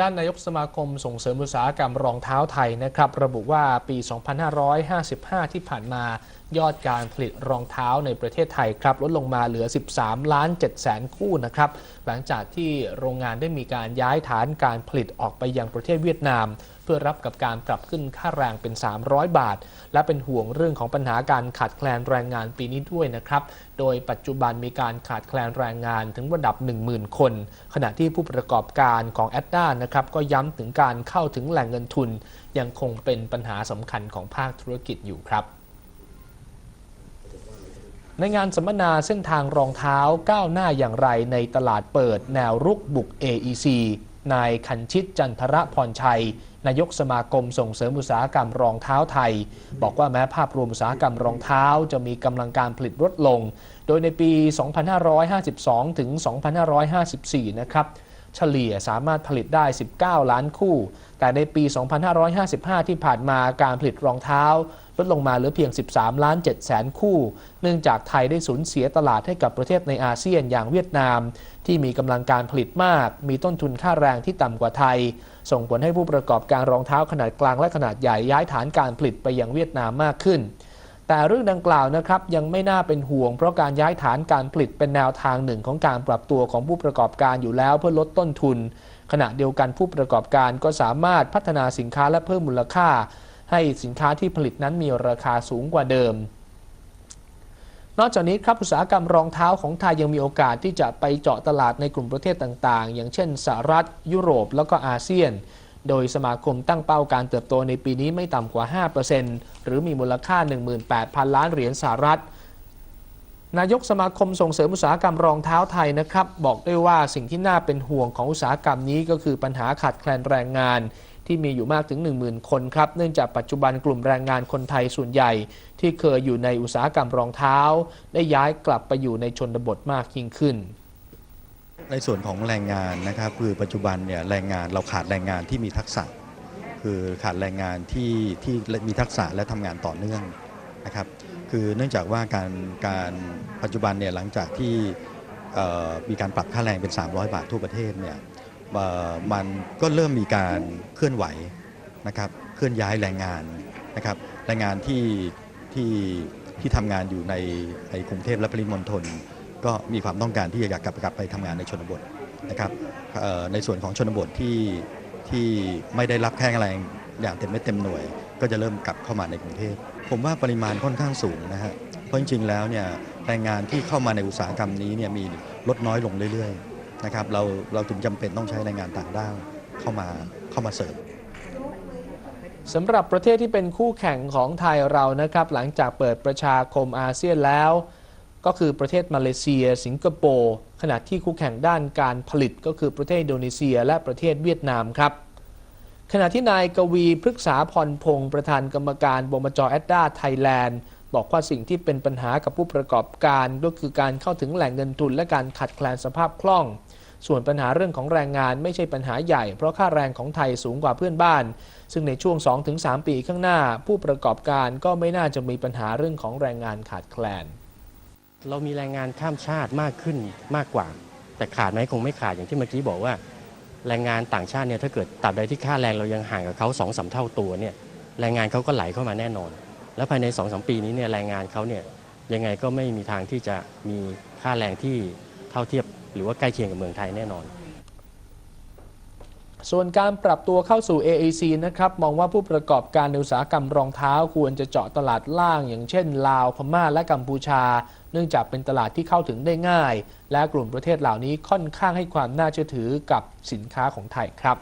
ด้านนายกสมาคมส่งเสริมอุตสาหกรรมรองเท้าไทยนะครับ ระบุว่าปี 2555 ที่ผ่านมา ยอดการผลิตรองเท้าในประเทศไทยครับลดลงมาเหลือ 13 ล้าน7แสนคู่นะครับหลังจากที่โรงงานได้มีการย้ายฐานการผลิตออกไปยังประเทศเวียดนาม เพื่อรับกับการปรับขึ้นค่าแรงเป็น 300 บาท และเป็นห่วงเรื่องของปัญหาการขาดแคลนแรงงานปีนี้ด้วยนะครับโดยปัจจุบันมีการขาดแคลนแรงงานถึงระดับ 10,000 คน ขณะที่ผู้ประกอบการของแอดด้านะครับก็ย้ำถึงการเข้าถึงแหล่งเงินทุน ยังคงเป็นปัญหาสำคัญของภาคธุรกิจอยู่ครับ ในงานสัมมนาเส้นทางรองเท้าก้าวหน้าอย่างไรในตลาดเปิดแนวรุกบุก AEC นายคันชิตจันทระพรชัย นายกสมาคมส่งเสริมอุตสาหกรรมรองเท้าไทย บอกว่าแม้ภาพรวมอุตสาหกรรมรองเท้าจะมีกำลังการผลิตลดลง โดยในปี 2552 ถึง 2554 นะครับ เฉลี่ยสามารถผลิตได้ 19 ล้านคู่ แต่ในปี 2555 ที่ผ่านมาการผลิตรองเท้า ลดลงมาเหลือเพียง 13 ล้าน7แสนคู่ เนื่องจากไทยได้สูญเสียตลาดให้กับประเทศในอาเซียนอย่างเวียดนาม ที่มีกำลังการผลิตมาก มีต้นทุนค่าแรงที่ต่ำกว่าไทย ส่งผลให้ผู้ประกอบการรองเท้าขนาดกลางและขนาดใหญ่ย้ายฐานการผลิตไปยังเวียดนามมากขึ้น แต่เรื่องดังกล่าวนะครับยังไม่น่าเป็นห่วง เพราะการย้ายฐานการผลิตเป็นแนวทางหนึ่งของการปรับตัวของผู้ประกอบการอยู่แล้วเพื่อลดต้นทุน ขณะเดียวกันผู้ประกอบการก็สามารถพัฒนาสินค้าและเพิ่มมูลค่า ให้สินค้าที่ผลิตนั้นมีราคาสูงกว่าเดิม นอกจากนี้ครับอุตสาหกรรมรองเท้าของไทยยังมีโอกาสที่จะไปเจาะตลาดในกลุ่มประเทศต่างๆ อย่างเช่นสหรัฐ ยุโรปแล้วก็อาเซียน โดยสมาคมตั้งเป้าการเติบโตในปีนี้ไม่ต่ำกว่า 5%หรือมีมูลค่า 18,000 ล้านเหรียญสหรัฐนายกสมาคมส่งเสริมอุตสาหกรรมรองเท้าไทยนะครับ บอกด้วยว่าสิ่งที่น่าเป็นห่วงของอุตสาหกรรมนี้ก็คือปัญหาขาดแคลนแรงงาน ที่มีอยู่มากถึง 10,000 คนครับ เนื่องจากปัจจุบันกลุ่มแรงงานคนไทยส่วนใหญ่ ที่เคยอยู่ในอุตสาหกรรมรองเท้า ได้ย้ายกลับไปอยู่ในชนบทมากยิ่งขึ้น ในส่วนของแรงงานนะครับคือปัจจุบันเนี่ยแรงงานเราขาดแรงงานที่มีทักษะ คือขาดแรงงานที่ที่มีทักษะและทำงานต่อเนื่องนะครับคือเนื่องจากว่าการการปัจจุบันเนี่ยหลังจากที่มีการปรับค่าแรงเป็น 300 บาททั่วประเทศเนี่ย มันก็เริ่มมีการเคลื่อนไหวนะครับเคลื่อนย้ายแรงงานนะครับแรงงานที่ที่ที่ทำงานอยู่ในในกรุงเทพและปริมณฑลก็มีความต้องการที่จะอยากกลับกลับไปทำงานในชนบทนะครับในส่วนของชนบทที่ที่ไม่ได้รับแค่แรงอย่างเต็มเม็ดเต็มหน่วย ก็จะเริ่มกลับเข้ามาในกรุงเทพผมว่าปริมาณค่อนข้างสูงนะฮะเพราะจริงๆแล้วเนี่ยแรงงานที่เข้ามาในอุตสาหกรรมนี้เนี่ยมีลดน้อยลงเรื่อยๆ นะครับเราเราถึงจำเป็นต้องใช้แรงงานต่างด้าวเข้ามาเข้ามาเสริมสำหรับประเทศที่เป็นคู่แข่งของไทยเรานะครับ หลังจากเปิดประชาคมอาเซียนแล้ว ก็คือประเทศมาเลเซีย สิงคโปร์ขณะที่คู่แข่งด้านการผลิตก็คือประเทศอินโดนีเซีย และประเทศเวียดนามครับ ขณะที่นายกวีพฤกษาพรพงศ์ประธานกรรมการบมจแอดด้าไทยแลนด์ บอกว่าสิ่งที่เป็นปัญหากับผู้ประกอบการ ก็คือการเข้าถึงแหล่งเงินทุนและการขัดแคลนสภาพคล่อง ส่วนปัญหาเรื่องของแรงงานไม่ใช่ปัญหาใหญ่ เพราะค่าแรงของไทยสูงกว่าเพื่อนบ้าน ซึ่งในช่วง 2-3 ปีข้างหน้า ผู้ประกอบการก็ไม่น่าจะมีปัญหาเรื่องของแรงงานขาดแคลน เรามีแรงงานข้ามชาติมากขึ้นมากกว่า แต่ขาดไหมคงไม่ขาดอย่างที่เมื่อกี้บอกว่า แรงงานต่างชาติเนี่ยถ้าเกิดตราบใดที่ค่าแรงเรายังห่างกับเขาสองสาเท่าตัวเนี่ยแรงงานเขาก็ไหลเข้ามาแน่นอน แล้วภายใน2อสปีนี้เนี่ยแรงงานเขาเนี่ยยังไงก็ไม่มีทางที่จะมีค่าแรงที่เท่าเทียบ หรือว่าใกล้เคียงกับเมืองไทยแน่นอน ส่วนการปรับตัวเข้าสู่ AAC นะครับมองว่าผู้ประกอบการในอุตสาหกรรมรองเท้าควรจะเจาะตลาดล่าง อย่างเช่น ลาวพม่าและกัมพูชา เนื่องจากเป็นตลาดที่เข้าถึงได้ง่าย และกลุ่มประเทศเหล่านี้ค่อนข้างให้ความน่าเชื่อถือกับสินค้าของไทยครับ